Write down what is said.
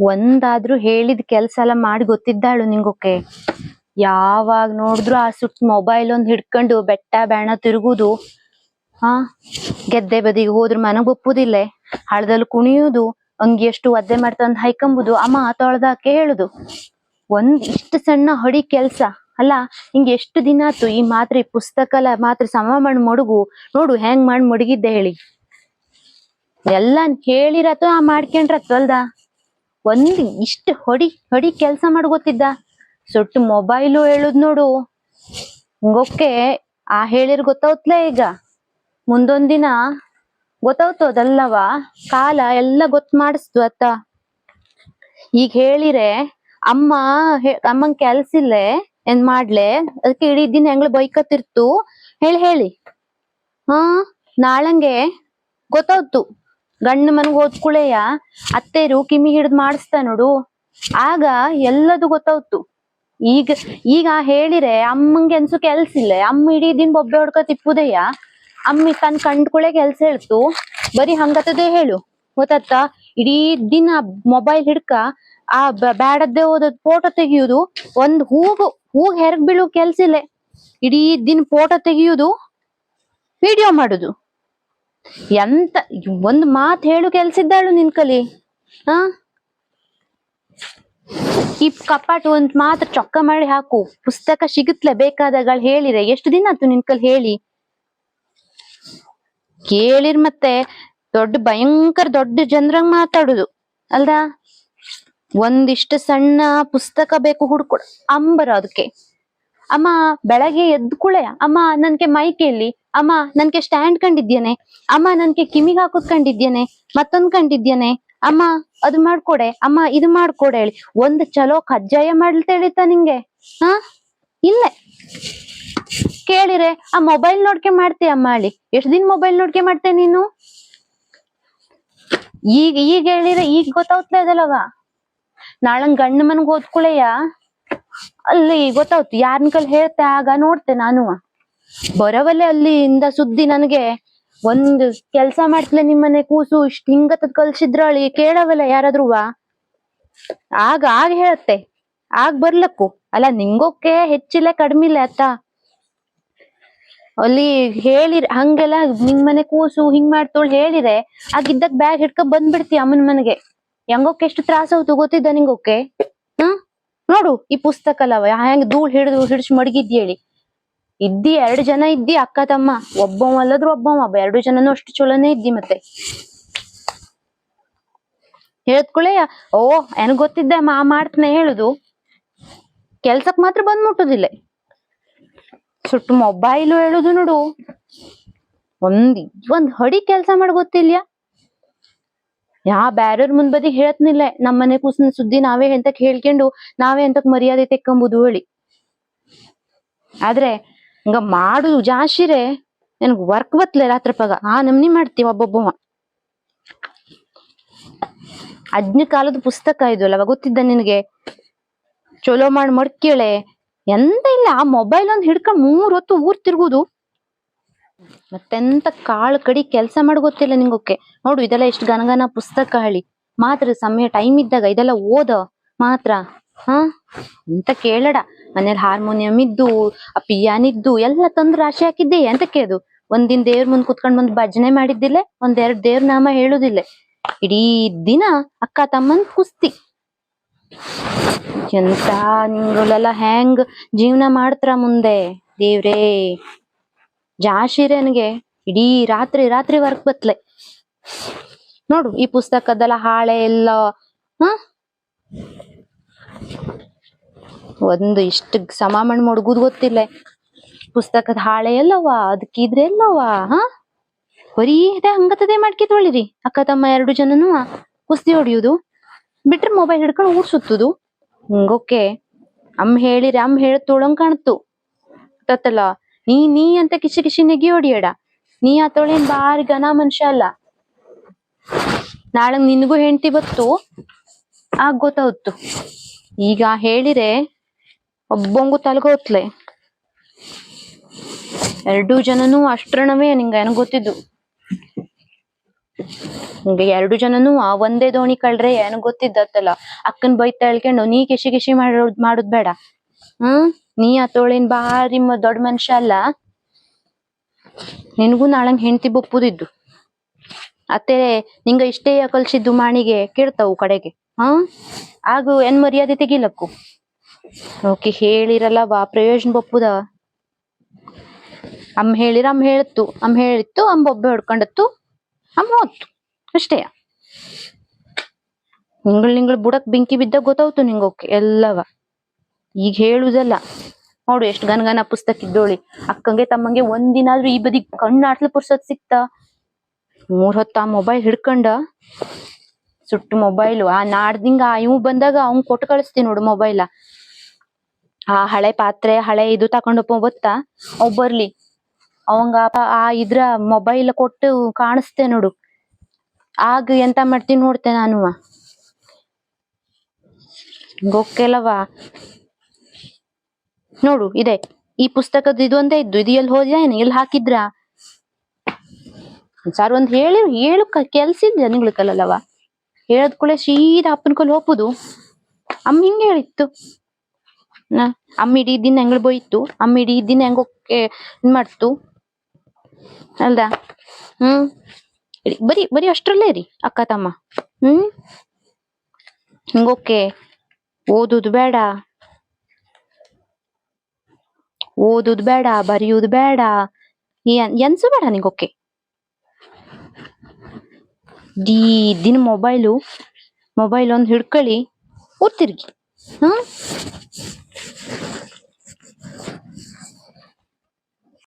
ಒಂದಾದ್ರೂ ಹೇಳಿದ ಕೆಲ್ಸ ಎಲ್ಲ ಮಾಡಿ ಗೊತ್ತಿದ್ದಾಳು ನಿಂಗೊಕೆ ಯಾವಾಗ ನೋಡಿದ್ರು ಆ ಸುಟ್ ಮೊಬೈಲ್ ಒಂದ್ ಹಿಡ್ಕೊಂಡು ಬೆಟ್ಟ, ಬ್ಯಾಣ ತಿರುಗುದು. ಹಾ, ಗೆದ್ದೆ ಬದಿಗೆ ಹೋದ್ರು ಮನಗ್ ಒಪ್ಪುದಿಲ್ಲೆ. ಹಳದಲ್ಲಿ ಕುಣಿಯುದು, ಅಂಗಿ ಎಷ್ಟು ಒದ್ದೆ ಮಾಡ್ತಂದ್ ಹೈಕಂಬುದು, ಅಮ್ಮ ತೊಳ್ದಾಕೆ ಹೇಳುದು. ಒಂದ್ ಇಷ್ಟು ಸಣ್ಣ ಹೊಡಿ ಕೆಲ್ಸ, ಅಲ್ಲ, ಹಿಂಗ ಎಷ್ಟು ದಿನ ಆತು ಈ ಮಾತ್ರ, ಈ ಪುಸ್ತಕ ಮಾತ್ರ ಸಮ ಮಾಡಿ ಮಡುಗು, ನೋಡು ಹೆಂಗ್ ಮಾಡಿ ಮಡಗಿದ್ದೆ ಹೇಳಿ. ಎಲ್ಲ ಹೇಳಿರತ್ತೋ ಆ ಮಾಡ್ಕೊಂಡ್ರತ್ತು ಅಲ್ದ? ಒಂದ್ ಇಷ್ಟ ಹೊಡಿ ಹೊಡಿ ಕೆಲ್ಸ ಮಾಡ್ಕೋತಿದ್ದ ಸೊಟ್ಟು ಮೊಬೈಲು ಹೇಳುದ್ ನೋಡು. ಹಿಂಗೊಕ್ಕೆ ಆ ಹೇಳಿರ್ ಗೊತ್ತಾವತ್ಲ ಈಗ? ಮುಂದೊಂದಿನ ದಿನ ಗೊತ್ತಾವ್ತು ಅದಲ್ಲವ? ಕಾಲ ಎಲ್ಲ ಗೊತ್ತ ಮಾಡಿಸ್ತು ಅತ್ತ. ಈಗ ಹೇಳಿರೆ, ಅಮ್ಮ ಅಮ್ಮಂಗ್ ಕೆಲ್ಸ ಇಲ್ಲೇ ಏನ್ ಮಾಡ್ಲೆ? ಅದಕ್ಕೆ ಇಡೀ ದಿನ ಹೆಂಗ್ಳು ಬೈಕತ್ತಿರ್ತು? ಹೇಳಿ ಹೇಳಿ. ಹಾ, ನಾಳಂಗೆ ಗೊತ್ತಾವ್ತು. ಗಂಡ ಮನ್ಗ್ ಹೋದ್ಕುಳೆಯ ಅತ್ತೆರು ಕಿಮಿ ಹಿಡ್ದ್ ಮಾಡಿಸ್ತಾ ನೋಡು. ಆಗ ಎಲ್ಲದು ಗೊತ್ತಾವ್ತು ಈಗ ಈಗ ಹೇಳಿರೆ ಅಮ್ಮಂಗೆ ಅನ್ಸು ಕೆಲ್ಸ ಇಲ್ಲ. ಅಮ್ಮ ಇಡೀ ದಿನ ಬೊಬ್ಬೆ ಹೊಡ್ಕ ತಿಪ್ಪುದಯ್ಯ ಅಮ್ಮಿ ತನ್ ಕಂಡ್ಕುಳೆ ಕೆಲ್ಸ ಹೇಳ್ತು. ಬರೀ ಹಂಗತದೇ ಹೇಳು. ಗೊತ್ತಾತ ಇಡೀ ದಿನ ಮೊಬೈಲ್ ಹಿಡ್ಕ ಆ ಬ್ಯಾಡದ್ದೇ ಹೋದದ್ ಫೋಟೋ ತೆಗಿಯುದು ಒಂದ್ ಹೂಗು, ಹೂಗ್ ಹೆರಗ್ ಬೀಳು ಕೆಲ್ಸ ಇಲ್ಲ. ಇಡೀ ದಿನ ಫೋಟೋ ತೆಗಿಯುದು ವಿಡಿಯೋ ಮಾಡುದು. ಎಂತ, ಒಂದು ಮಾತು ಹೇಳು ಕೆಲ್ಸ ಇದ್ದಾಳು ನಿನ್ ಕಲಿ ಹಾ ಈ ಕಪಾಟು ಒಂದ್ ಮಾತ್ರ ಚೊಕ್ಕ ಮಾಡಿ ಹಾಕು. ಪುಸ್ತಕ ಸಿಗುತ್ತಲೇ ಬೇಕಾದಗಳು ಹೇಳಿರೆ. ಎಷ್ಟು ದಿನ ಆತು ನಿನ್ ಕಲ್ ಹೇಳಿ? ಕೇಳಿರ್ ಮತ್ತೆ ದೊಡ್ಡ ಭಯಂಕರ ದೊಡ್ಡ ಜನರಂಗ್ ಮಾತಾಡುದು, ಅಲ್ದ? ಒಂದಿಷ್ಟು ಸಣ್ಣ ಪುಸ್ತಕ ಬೇಕು ಹುಡ್ಕೊಡ. ಅಂಬರ ಅದಕ್ಕೆ ಅಮ್ಮ, ಬೆಳಗ್ಗೆ ಎದ್ದ ಕುಳೆ ಅಮ್ಮ, ನನ್ಗೆ ಮೈ ಎಲ್ಲಿ ಅಮ್ಮ, ನನ್ಗೆ ಸ್ಟ್ಯಾಂಡ್ ಕಂಡಿದ್ಯೇನೆ. ಅಮ್ಮ, ನನ್ಗೆ ಕಿಮಿಗ್ ಹಾಕೋದ್ ಕಂಡಿದ್ಯೇನೆ. ಮತ್ತೊಂದ್ ಕಂಡಿದ್ಯೇನೆ. ಅಮ್ಮ, ಅದು ಮಾಡ್ಕೊಡೆ. ಅಮ್ಮ, ಇದು ಮಾಡ್ಕೊಡೆ ಹೇಳಿ. ಒಂದ್ ಚಲೋ ಕಜ್ಜಾಯ ಮಾಡ್ತೇಳಿತ ನಿಂಗೆ? ಹಾ? ಇಲ್ಲ. ಕೇಳಿರೆ, ಆ ಮೊಬೈಲ್ ನೋಡ್ಕೆ ಮಾಡ್ತೀಯ ಅಮ್ಮ ಹೇಳಿ ಎಷ್ಟ್ ದಿನ ಮೊಬೈಲ್ ನೋಡ್ಕೆ ಮಾಡ್ತೆ ನೀನು? ಈಗ ಈಗ ಹೇಳಿರೆ, ಈಗ ಗೊತ್ತಾಗ್ತಾ ಇದಲ್ಲವ ನಾಳಂಗ್ ಗಂಡ ಮನ್ಗ್ ಓದ್ಕೊಳೆಯ ಅಲ್ಲಿ ಗೊತ್ತಾಯ್ತು ಯಾರನ್ ಕಲ್ ಹೇಳ್ತೆ ಆಗ ನೋಡ್ತೆ ನಾನು ಬರವಲ್ಲೇ ಅಲ್ಲಿಂದ ಸುದ್ದಿ ನನಗೆ ಒಂದು ಕೆಲ್ಸ ಮಾಡ್ತಲೆ ನಿಮ್ಮನೆ ಕೂಸು, ಇಷ್ಟ್ ಹಿಂಗತದ್ ಕಲ್ಸಿದ್ರಳಿ ಕೇಳವಲ್ಲ ವಾ? ಆಗ ಆಗ ಹೇಳತ್ತೆ, ಆಗ ಬರ್ಲಕ್ಕು. ಅಲ್ಲ, ನಿಂಗೊಕ್ಕೆ ಹೆಚ್ಚಿಲ್ಲ ಕಡ್ಮಿಲ್ಲ ಅತ್ತ? ಅಲ್ಲಿ ಹೇಳಿರ್, ಹಂಗೆಲ್ಲ ನಿಮ್ ಮನೆ ಕೂಸು ಹಿಂಗ್ ಮಾಡ್ತೋಳ್ ಹೇಳಿರೆ ಆಗಿದ್ದಾಗ ಬ್ಯಾಗ್ ಹಿಡ್ಕ ಬಂದ್ಬಿಡ್ತಿ ಅಮ್ಮನ ಮನೆಗೆ. ಹೆಂಗೋಕೆ ಎಷ್ಟು ತ್ರಾಸ ಹೋಗ್ತು ಗೊತ್ತಿದ್ದ ನಿಂಗೊಕ್ಕೆ? ಹ್ಮ್ ನೋಡು, ಈ ಪುಸ್ತಕ ಅಲ್ಲವ ಹೆಂಗ್ ಧೂಳ್ ಹಿಡಿದು, ಹಿಡಿಸ್ ಮಡಗಿದ್ ಹೇಳಿ. ಇದ್ದಿ, ಎರಡು ಜನ ಇದ್ದಿ, ಅಕ್ಕ, ತಮ್ಮ. ಒಬ್ಬವ ಅಲ್ಲದ್ರು ಒಬ್ಬವ ಎರಡು ಜನನು ಅಷ್ಟು ಚಲೋನೇ ಇದ್ದಿ ಮತ್ತೆ. ಹೇಳ್ದ್ಕೂಳೆ ಓ ಏನ್ ಗೊತ್ತಿದ್ದೆ, ಮಾ, ಮಾಡ್ತನೆ ಹೇಳುದು. ಕೆಲ್ಸಕ್ ಮಾತ್ರ ಬಂದ್ ಮುಟ್ಟುದಿಲ್ಲ. ಸುಟ್ಟು ಮೊಬೈಲು ಹೇಳುದು ನೋಡು. ಒಂದ್ ಒಂದ್ ಹಡಿ ಕೆಲ್ಸ ಮಾಡ್ ಗೊತ್ತಿಲ್ಲ. ಯಾ ಬ್ಯಾರ್ಯರ್ ಮುಂದ್ ಬದಿ ಹೇಳತ್ನಿಲ್ಲ ನಮ್ಮನೆ ಕೂಸಿನ ಸುದ್ದಿ ನಾವೇ ಎಂತಕ್ ಹೇಳ್ಕೊಂಡು, ನಾವೇ ಎಂತಕ್ ಮರ್ಯಾದೆ ತೆಕ್ಕಂಬುದು ಹೇಳಿ. ಆದ್ರೆ ಹಿಂಗ ಮಾಡು ಜಾಶಿರೆ ನನ್ಗ ವರ್ಕ್ ಬತ್ಲೆ ರಾತ್ರಿ ಪಗ. ಆ ನಮ್ನಿ ಮಾಡ್ತೀವಿ ಒಬ್ಬೊಬ್ಬ ಅಜ್ಞ ಕಾಲದ ಪುಸ್ತಕ ಇದು ಅಲ್ಲವ ಗೊತ್ತಿದ್ದ ನಿನಗೆ? ಚಲೋ ಮಾಡಿ ಮಡ್ಕೇಳೆ. ಎಂತ ಇಲ್ಲ ಆ ಮೊಬೈಲ್ ಒಂದ್ ಹಿಡ್ಕೊಂಡ್ ಮೂರ್ ಹೊತ್ತು ಊರ್ ತಿರ್ಗುದು. ಮತ್ತೆಂತ ಕಾಳು ಕಡಿ ಕೆಲಸ ಮಾಡಿ ಗೊತ್ತಿಲ್ಲ ನಿಂಗೊಕ್ಕೆ. ನೋಡು, ಇದೆಲ್ಲ ಎಷ್ಟು ಗನಗನ ಪುಸ್ತಕ ಹಳಿ. ಮಾತ್ರ ಸಮಯ ಟೈಮ್ ಇದ್ದಾಗ ಇದೆಲ್ಲ ಓದ ಮಾತ್ರ. ಹಾ ಅಂತ ಕೇಳಡ ಮನೇಲಿ ಹಾರ್ಮೋನಿಯಂ ಇದ್ದು, ಆ ಪಿಯಾನ್ ಇದ್ದು, ಎಲ್ಲ ತಂದು ರಾಶಿ ಹಾಕಿದ್ದೆ. ಅಂತ ಕೇಳ್ದು? ಒಂದಿನ ದೇವ್ರ ಮುಂದ್ ಕುತ್ಕೊಂಡ್ ಬಂದ್ ಭಜನೆ ಮಾಡಿದ್ದಿಲ್ಲ, ಒಂದೆರಡ್ ದೇವ್ರ ನಾಮ ಹೇಳುದಿಲ್ಲ. ಇಡೀ ದಿನ ಅಕ್ಕ ತಮ್ಮನ್ ಕುಸ್ತಿ. ಎಂತ ನಿಂಗಳೆಲ್ಲ ಹೆಂಗ್ ಜೀವನ ಮಾಡ್ತಾರ ಮುಂದೆ? ದೇವ್ರೇ ಜಾಶಿರನ್ಗೆ ಇಡೀ ರಾತ್ರಿ ರಾತ್ರಿ ವರ್ಕ್ ಬತ್ಲೆ. ನೋಡು, ಈ ಪುಸ್ತಕದೆಲ್ಲ ಹಾಳೆ ಎಲ್ಲ, ಹ? ಒಂದು ಇಷ್ಟ ಸಮ ಮಣ್ ಮಡ್ಗುದ್ ಗೊತ್ತಿಲ್ಲ. ಪುಸ್ತಕದ ಹಾಳೆ ಎಲ್ಲವ? ಅದಕ್ಕಿದ್ರೆ ಎಲ್ಲವ? ಹ? ಬರೀ ಹಂಗತದೇ ಮಾಡ್ಕಿತ್ವಳಿರಿ ಅಕ್ಕ ತಮ್ಮ ಎರಡು ಜನನು ಕುಸ್ತಿ ಹೊಡಿಯುದು. ಬಿಟ್ರೆ ಮೊಬೈಲ್ ಹಿಡ್ಕೊಂಡು ಊರ್ ಸುತ್ತುದು. ಹಂಗೋಕೆ ಅಮ್ಮ ಹೇಳಿರಿ, ಅಮ್ಮ ಹೇಳ ತೋಳಂಗ್ ಕಾಣ್ತು. ಗೊತ್ತಲ್ಲ ನೀ ನೀ ಅಂತ ಕಿಶಿ ಕಿಶಿ ನೆಗಿ ಹೊಡಿಯಡ. ನೀ ಆತೋಳೇನ್ ಬಾರಿ ಘನ ಮನುಷ್ಯ ಅಲ್ಲ. ನಾಳೆ ನಿನಗೂ ಹೆಂಡತಿ ಬತ್ತು. ಆಗ ಗೊತ್ತಾವತ್ತು. ಈಗ ಹೇಳಿರೆ ಒಬ್ಬಂಗು ತಲೆಗೋತ್ಲೆ ಎರಡು ಜನನು ಅಷ್ಟ್ರಣವೇ ನಿಂಗ ಏನ ಗೊತ್ತಿದ್ದು? ಹಿಂಗೆ ಎರಡು ಜನನು ಆ ಒಂದೇ ದೋಣಿ ಕಳ್ರೆ ಏನು ಗೊತ್ತಿದ್ದತ್ತಲ್ಲ? ಅಕ್ಕನ ಬೈತ ಹೇಳ್ಕೊಂಡು ನೀ ಕಿಶಿ ಕಿಶಿ ಮಾಡೋದ್ ಮಾಡುದ್ ಬೇಡ. ಹ್ಮ್? ನೀ ಆತೋಳೇನ್ ಮ- ದೊಡ್ಡ ಮನುಷ್ಯ ಅಲ್ಲ. ನಿನಗೂ ನಾಳಂಗ್ ಹೆಂಡತಿ ಬಪ್ಪುದಿದ್ದು. ಅತ್ತೆ, ನಿಂಗ ಇಷ್ಟೇ ಕಲ್ಸಿದ್ದು ಮಾಣಿಗೆ ಕೇಳ್ತಾವು ಕಡೆಗೆ. ಹಾ ಆಗು ಏನ್ ಮರ್ಯಾದೆ ತೆಗಿಲಕ್ಕು? ಓಕೆ, ಹೇಳಿರಲ್ಲ, ಬಾ, ಪ್ರಯೋಜನ ಬಪ್ಪುದ ಅಮ್ಮ ಹೇಳಿರ ಅಮ್ಮ ಹೇಳತ್ತು ಅಮ್ಮ ಹೇಳಿತ್ತು, ಅಮ್ಮ ಒಬ್ಬೆ ಹೊಡ್ಕೊಂಡತ್ತು, ಅಮ್ಮ ಹೋತ್ತು ಅಷ್ಟೇ. ನಿಂಗಳು ನಿಂಗಳು ಬುಡಕ್ ಬೆಂಕಿ ಬಿದ್ದಾಗ ಗೊತ್ತಾಯ್ತು ನಿಂಗ ಎಲ್ಲವ. ಈಗ ಹೇಳುದಲ್ಲ, ನೋಡು ಎಷ್ಟು ಗನಗನ ಪುಸ್ತಕ ಇದ್ದೋಳಿ. ಅಕ್ಕಂಗೆ ತಮ್ಮಂಗೆ ಒಂದಿನಾದ್ರೂ ಈ ಬದಿ ಕಣ್ಣಾಟ್ಲು ಪುರ್ಸತ್ ಸಿಕ್ತಾ? ಮೂರ್ ಹೊತ್ತ ಆ ಮೊಬೈಲ್ ಹಿಡ್ಕೊಂಡ, ಸುಟ್ಟು ಮೊಬೈಲು, ಆ ನಾಡ್ದಿಂಗ ಆ ಇವ್ ಬಂದಾಗ ಅವ್ನ್ ಕೊಟ್ಟು ಕಳಿಸ್ತೀನಿ ನೋಡು ಮೊಬೈಲ. ಆ ಹಳೆ ಪಾತ್ರೆ, ಹಳೆ ಇದು ತಕೊಂಡ್ ಗೊತ್ತಾ? ಅವ್ ಬರ್ಲಿ. ಅವಂಗ ಆ- ಇದ್ರ ಮೊಬೈಲ್ ಕೊಟ್ಟು ಕಾಣಿಸ್ತೇ ನೋಡು. ಆಗ ಎಂತ ಮಾಡ್ತೀನಿ ನೋಡ್ತೆ ನಾನು. ಗೊಕ್ಕೆಲ್ಲವಾ ನೋಡು, ಇದೆ. ಈ ಪುಸ್ತಕದ ಇದೊಂದೇ ಇದ್ದು. ಇದು ಎಲ್ಲಿ ಹೋದ್ಯಾ ಏನು? ಎಲ್ಲಿ ಹಾಕಿದ್ರ? ಸರ್ ಒಂದ್ ಹೇಳಿ, ಹೇಳು ಕೆಲ್ಸ ಇದ್ದ ನಿಂಗಳು ಕಲ್ಲಲ್ಲವ ಹೇಳದ್ ಕೂಡ ಸೀದಾ ಅಪ್ಪನ ಕಲ್ ಹೋಗುದು ಅಮ್ಮ ಹಿಂಗೆ ಹೇಳಿತ್ತು. ನ ಅಮ್ಮ ಇಡೀ ದಿನ ಹೆಂಗ್ ಬೋಯ್ತು? ಅಮ್ಮ ಇಡೀ ದಿನ ಹೆಂಗ್ ಇದ್ ಮಾಡ್ತು? ಅಲ್ದಾ? ಹ್ಮ್. ಬರಿ, ಬರೀ ಅಷ್ಟ್ರಲ್ಲೇ ರೀ ಅಕ್ಕ, ತಮ್ಮ. ಹ್ಮ್? ಹಿಂಗೋಕೆ ಓದುದು ಬೇಡ. ಓದುದು ಬೇಡ, ಬರೆಯುದು ಬೇಡ. ಎನ್ಸು ಬೇಡ ನಿಂಗೋಕೆ ದೀ, ದಿನ ಮೊಬೈಲು, ಮೊಬೈಲ್ ಒಂದು ಹಿಡ್ಕೊಳ್ಳಿ ಊರ್ ತಿರ್ಗಿ ಹ್ಮ್